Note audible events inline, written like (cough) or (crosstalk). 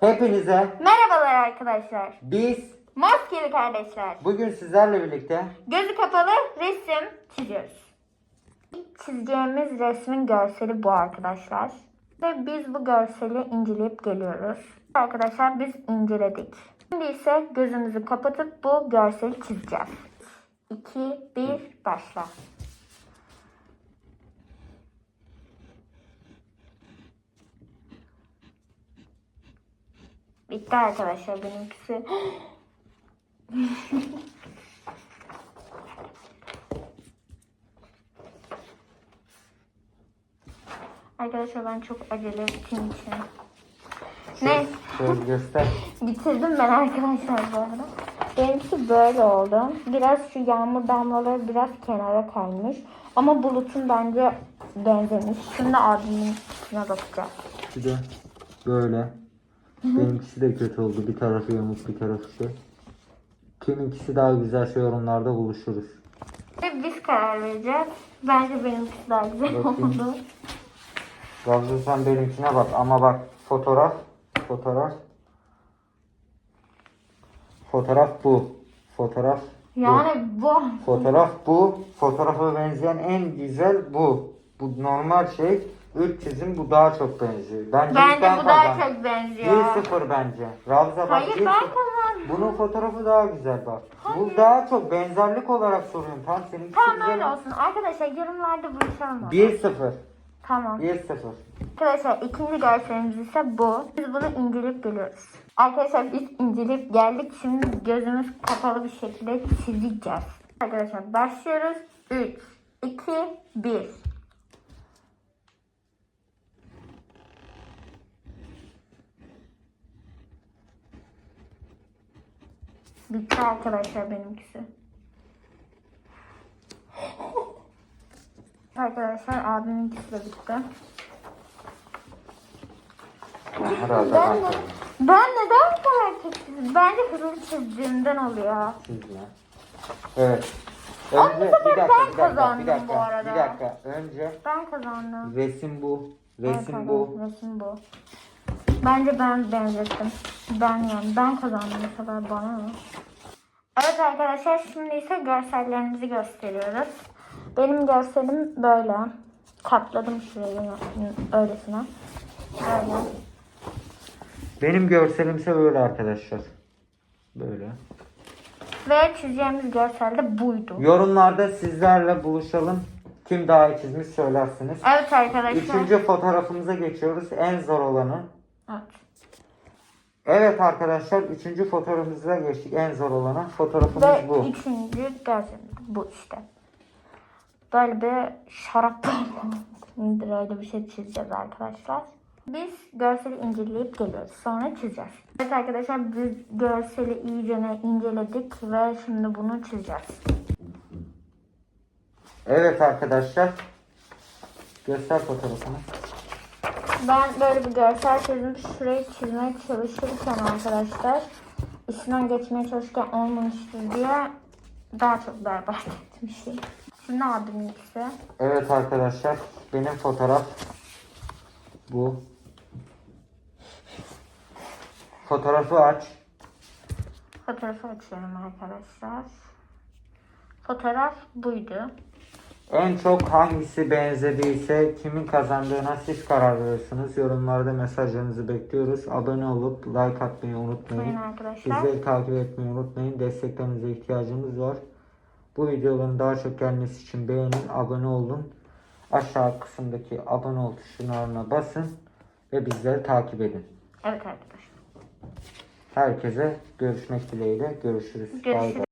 Hepinize Merhabalar arkadaşlar. biz Maskeli kardeşler. bugün sizlerle birlikte Gözü kapalı resim çiziyoruz. İlk çizeceğimiz resmin görseli bu arkadaşlar. Ve biz bu görseli inceleyip geliyoruz. Arkadaşlar biz inceledik. Şimdi ise gözümüzü kapatıp bu görseli çizeceğiz. 2, 1, başla. Bitti arkadaşlar benimkisi. (gasps) Arkadaşlar ben çok acele ettiğim için. Ne? şöyle göster. (laughs) Bitirdim ben arkadaşlar bu arada. Benimkisi böyle oldu. Biraz şu yağmur damlaları biraz kenara kaymış. Ama bulutun bence benzemiş. Şimdi abimin üstüne bakacağız. Bir de böyle. Benimkisi de kötü oldu. Bir tarafı yamuk bir tarafı şey. Kiminkisi daha güzel şey yorumlarda buluşuruz. Ve biz karar vereceğiz. Bence benimkisi daha güzel Bakayım. oldu. Gamze sen benimkine bak ama bak fotoğraf fotoğraf fotoğraf bu. Fotoğraf bu. Yani bu. Fotoğraf bu. Fotoğrafa benzeyen en güzel bu. Bu normal şey. Üç çizim bu daha çok benziyor. Bence, Bence ben bu daha çok benziyor. 1-0 bence. Ravza bak Hayır 1-0. ben kazandım. Bunun fotoğrafı daha güzel bak. Bu Hayır. daha çok benzerlik olarak soruyorum. Tam senin Tamam öyle olsun. Arkadaşlar yorumlarda buluşalım. o zaman. 1-0. Tamam. 1-0. Arkadaşlar ikinci görselimiz ise bu. Biz bunu inceleyip geliyoruz. Arkadaşlar biz inceleyip geldik. Şimdi gözümüz kapalı bir şekilde çizeceğiz. Arkadaşlar başlıyoruz. 3, 2, 1. Bitti arkadaşlar benimkisi. (gasps) Arkadaşlar abiminkisi de bitti. Herhalde Ben, de, ben neden bu kadar kötü? Bence hızlı çizdiğimden oluyor. çizme. Evet. Ama Önce bu sefer bir dakika, ben bir dakika, kazandım bir dakika, bu arada. bir dakika. Önce Ben kazandım. resim bu, Evet resim bu. arkadaşlar, Resim bu. Bence ben benzettim. Ben yani ben kazandım bu sefer bana mı? Evet arkadaşlar şimdi ise görsellerimizi gösteriyoruz. Benim görselim böyle. Katladım şurayı öylesine. Böyle. Benim görselimse böyle arkadaşlar. Böyle. Ve çizeceğimiz görsel de buydu. Yorumlarda sizlerle buluşalım. Kim daha iyi çizmiş söylersiniz. Evet arkadaşlar. Üçüncü fotoğrafımıza geçiyoruz. En zor olanı. Evet. Evet arkadaşlar üçüncü fotoğrafımıza geçtik. En zor olanı. Fotoğrafımız Ve bu. üçüncü görselimiz bu işte. Böyle bir şarap indir öyle bir şey çizeceğiz arkadaşlar. Biz görseli inceleyip geliyoruz. Sonra çizeceğiz. Evet arkadaşlar biz görseli iyice inceledik ve şimdi bunu çizeceğiz. Evet arkadaşlar. Göster fotoğrafını. Ben böyle bir görsel çizdim. Şurayı çizmeye çalışırken arkadaşlar üstünden geçmeye çalışırken olmamıştır diye daha çok berbat (laughs) etmişim. Şimdi abiminkisi. Evet arkadaşlar. Benim fotoğraf bu. Fotoğrafı aç. Fotoğrafı açıyorum arkadaşlar. Fotoğraf buydu. En çok hangisi benzediyse kimin kazandığına siz karar veriyorsunuz. Yorumlarda mesajlarınızı bekliyoruz. Abone olup like atmayı unutmayın. Bizleri takip etmeyi unutmayın. Desteklerinize ihtiyacımız var. Bu videoların daha çok gelmesi için beğenin, abone olun. Aşağı kısımdaki abone ol tuşuna basın ve bizleri takip edin. Evet arkadaşlar. Herkese görüşmek dileğiyle. Görüşürüz. Bay bay. Görüşürüz.